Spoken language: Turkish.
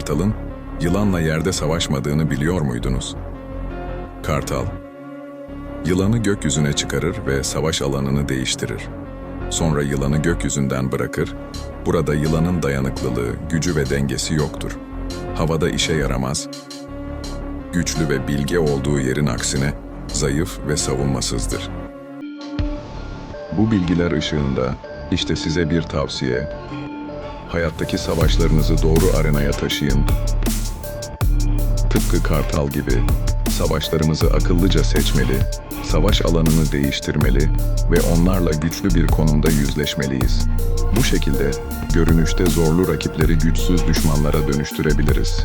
kartalın yılanla yerde savaşmadığını biliyor muydunuz? Kartal, yılanı gökyüzüne çıkarır ve savaş alanını değiştirir. Sonra yılanı gökyüzünden bırakır, burada yılanın dayanıklılığı, gücü ve dengesi yoktur. Havada işe yaramaz, güçlü ve bilge olduğu yerin aksine zayıf ve savunmasızdır. Bu bilgiler ışığında işte size bir tavsiye. Hayattaki savaşlarınızı doğru arenaya taşıyın. Tıpkı kartal gibi savaşlarımızı akıllıca seçmeli, savaş alanını değiştirmeli ve onlarla güçlü bir konumda yüzleşmeliyiz. Bu şekilde görünüşte zorlu rakipleri güçsüz düşmanlara dönüştürebiliriz.